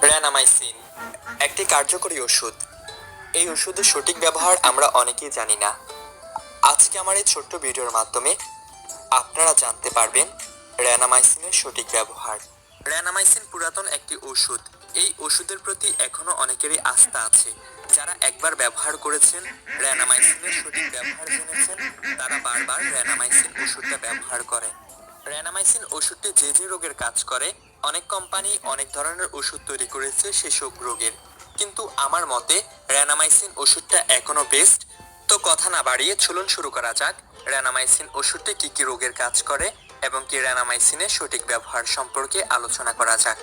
র্যানামাইসিন একটি কার্যকরী ওষুধ। এই ওষুধের সঠিক ব্যবহার আমরা অনেকেই জানি না। আজকে আমার এই ছোট্ট ভিডিওর মাধ্যমে আপনারা জানতে পারবেন র্যানামাইসিনের সঠিক ব্যবহার। র্যানামাইসিন পুরাতন একটি ওষুধ। এই ওষুধের প্রতি এখনও অনেকেরই আস্থা আছে। যারা একবার ব্যবহার করেছেন র্যানামাইসিনের সঠিক ব্যবহার জেনেছেন, তারা বারবার র্যানামাইসিন ওষুধটা ব্যবহার করেন। র্যানামাইসিন ওষুধটি যে যে রোগের কাজ করে অনেক কোম্পানি অনেক ধরনের ওষুধ তৈরি করেছে সেসব রোগের। কিন্তু আমার মতে র্যানামাইসিন ওষুধটা এখনও বেস্ট তো কথা না বাড়িয়ে চলুন শুরু করা যাক। র্যানামাইসিন ওষুধটি কি কি রোগের কাজ করে এবং কি র্যানামাইসিনের সঠিক ব্যবহার সম্পর্কে আলোচনা করা যাক।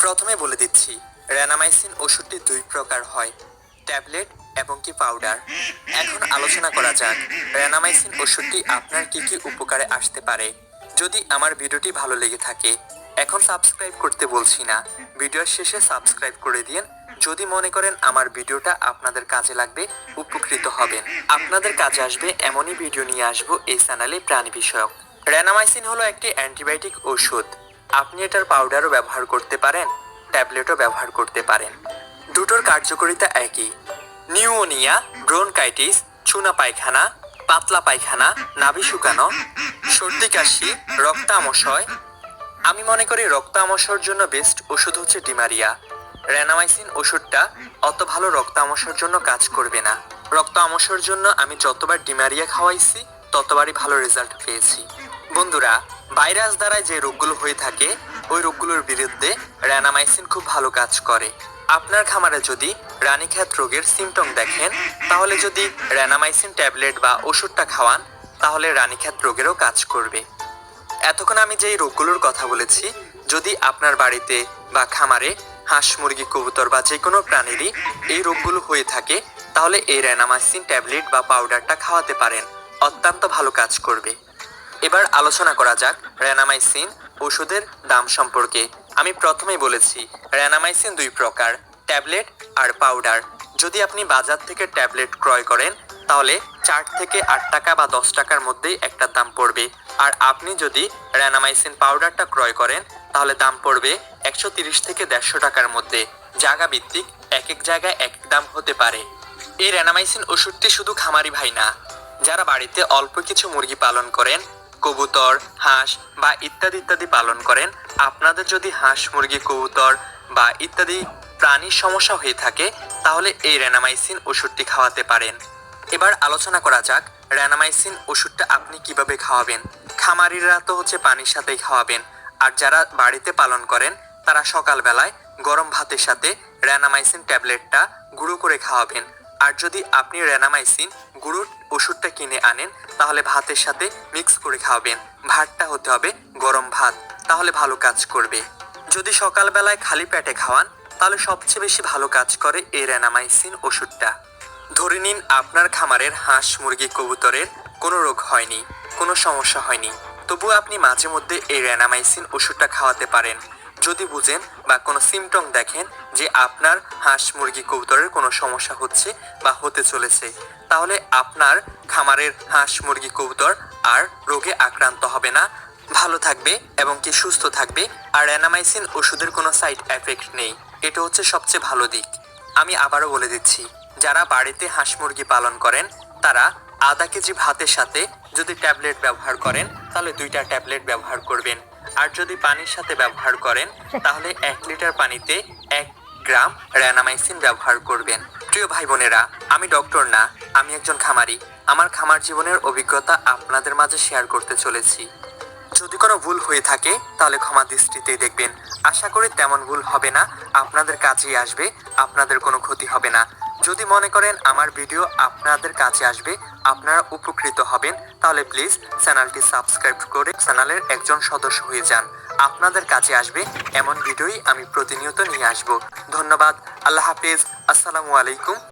প্রথমে বলে দিচ্ছি র্যানামাইসিন ওষুধটি দুই প্রকার হয়, ট্যাবলেট এবং কি পাউডার। এখন আলোচনা করা যাক র্যানামাইসিন ওষুধটি আপনার কি কি উপকারে আসতে পারে। যদি আমার ভিডিওটি ভালো লেগে থাকে এখন সাবস্ক্রাইব করতে বলছি না। ভিডিওর শেষে সাবস্ক্রাইব করে দিন। যদি মনে করেন আমার ভিডিওটা আপনাদের কাজে লাগবে, উপকৃত হবেন। আপনাদের কাজে আসবে এমনই ভিডিও নিয়ে আসব এই চ্যানেলে প্রাণী বিষয়ক। র্যানামাইসিন হলো একটি অ্যান্টিবায়োটিক ওষুধ আপনি এটার পাউডারও ব্যবহার করতে পারেন ট্যাবলেটও ব্যবহার করতে পারেন। দুটোর কার্যকারিতা একই। নিউমোনিয়া, ব্রোনকাইটিস, চুনা পায়খানা, পাতলা পায়খানা, নাভি শুকানো, সর্দি কাশি রক্ত আমশয় আমি মনে করি রক্ত আমশার জন্য বেস্ট ওষুধ হচ্ছে ডিমারিয়া। র্যানামাইসিন ওষুধটা অত ভালো রক্ত আমশার জন্য কাজ করবে না। রক্ত আমশার জন্য আমি যতবার ডিমারিয়া খাওয়াইছি, ততবারই ভালো রেজাল্ট পেয়েছি। বন্ধুরা, ভাইরাস দ্বারা যে রোগগুলো হয়ে থাকে, ওই রোগগুলোর বিরুদ্ধে র্যানামাইসিন খুব ভালো কাজ করে। আপনার খামারে যদি রানীক্ষেত রোগের সিমটম দেখেন, তাহলে যদি র্যানামাইসিন ট্যাবলেট বা ওষুধটা খাওয়ান, তাহলে রানীক্ষেত রোগেরও কাজ করবে। এতক্ষণ আমি যেই রোগগুলোর কথা বলেছি, যদি আপনার বাড়িতে বা খামারে হাঁস, মুরগি, কবুতর বা যে কোনো প্রাণীরই এই রোগগুলো হয়ে থাকে, তাহলে এই র্যানামাইসিন ট্যাবলেট বা পাউডারটা খাওয়াতে পারেন। অত্যন্ত ভালো কাজ করবে। এবার আলোচনা করা যাক র্যানামাইসিন ওষুধের দাম সম্পর্কে। আমি প্রথমেই বলেছি র্যানামাইসিন দুই প্রকার, ট্যাবলেট আর পাউডার। যদি আপনি বাজার থেকে ট্যাবলেট ক্রয় করেন, তাহলে চার থেকে আট টাকা বা দশ টাকার মধ্যেই একটা দাম পড়বে। আর আপনি যদি র্যানামাইসিন পাউডারটা ক্রয় করেন, তাহলে দাম পড়বে একশো তিরিশ থেকে দেড়শো টাকার মধ্যে। জায়গা ভিত্তিক এক এক জায়গায় এক এক দাম হতে পারে। এই র্যানামাইসিন ওষুধটি শুধু খামারি ভাই না, যারা বাড়িতে অল্প কিছু মুরগি পালন করেন, কবুতর, হাঁস বা ইত্যাদি ইত্যাদি পালন করেন, আপনাদের যদি হাঁস, মুরগি, কবুতর বা ইত্যাদি প্রাণীর সমস্যা হয়ে থাকে, তাহলে এই র্যানামাইসিন ওষুধটি খাওয়াতে পারেন। এবার আলোচনা করা যাক র্যানামাইসিন ওষুধটা আপনি কীভাবে খাওয়াবেন। খামারিরা তো হচ্ছে পানির সাথেই খাওয়াবেন। আর যারা বাড়িতে পালন করেন, তারা সকালবেলায় গরম ভাতের সাথে র্যানামাইসিন ট্যাবলেটটা গুঁড়ো করে খাওয়াবেন। আর যদি আপনি র্যানামাইসিন গুঁড়োর ওষুধটা কিনে আনেন, তাহলে ভাতের সাথে মিক্স করে খাওয়াবেন। ভাতটা হতে হবে গরম ভাত, তাহলে ভালো কাজ করবে। যদি সকালবেলায় খালি পেটে খাওয়ান, তাহলে সবচেয়ে বেশি ভালো কাজ করে এই র্যানামাইসিন ওষুধটা। ধরে নিন আপনার খামারের হাঁস, মুরগি, কবুতরের কোনো রোগ হয়নি। কোনো সমস্যা হয়নি। তবু আপনি মাঝে মধ্যে এই র্যানামাইসিন ওষুধটা খাওয়াতে পারেন। যদি বুঝেন বা কোনো সিমটম দেখেন যে আপনার হাঁস মুরগি কবুতরের কোনো সমস্যা হচ্ছে বা হতে চলেছে, তাহলে আপনার খামারের হাঁস মুরগি কবুতর আর রোগে আক্রান্ত হবে না। ভালো থাকবে এবং কি সুস্থ থাকবে, আর অ্যানামাইসিন ওষুধের কোনো সাইড এফেক্ট নেই। এটা হচ্ছে সবচেয়ে ভালো দিক। আমি আবারও বলে দিচ্ছি, যারা বাড়িতে হাঁস মুরগি পালন করেন, তারা আধা কেজি ভাতের সাথে যদি ট্যাবলেট ব্যবহার করেন, তাহলে দুইটা ট্যাবলেট ব্যবহার করবেন। আর যদি পানির সাথে ব্যবহার করেন, তাহলে এক লিটার পানিতে এক গ্রাম র্যানামাইসিন ব্যবহার করবেন। প্রিয় ভাই বোনেরা, আমি ডক্টর না, আমি একজন খামারি। আমার খামার জীবনের অভিজ্ঞতা আপনাদের মাঝে শেয়ার করতে চলেছি। যদি কোনো ভুল হয়ে থাকে, তাহলে ক্ষমা দৃষ্টিতেই দেখবেন। আশা করি তেমন ভুল হবে না। আপনাদের কাছেই আসবে, আপনাদের কোনো ক্ষতি হবে না। যদি মনে করেন আমার ভিডিও আপনাদের কাছে আসবে, আপনারা উপকৃত হবেন, তাহলে প্লিজ চ্যানেলটি সাবস্ক্রাইব করে চ্যানেলের একজন সদস্য হয়ে যান। আপনাদের কাছে আসবে এমন ভিডিওই আমি প্রতিনিয়ত নিয়ে আসব। ধন্যবাদ, আল্লাহ হাফিজ, আসসালামু আলাইকুম।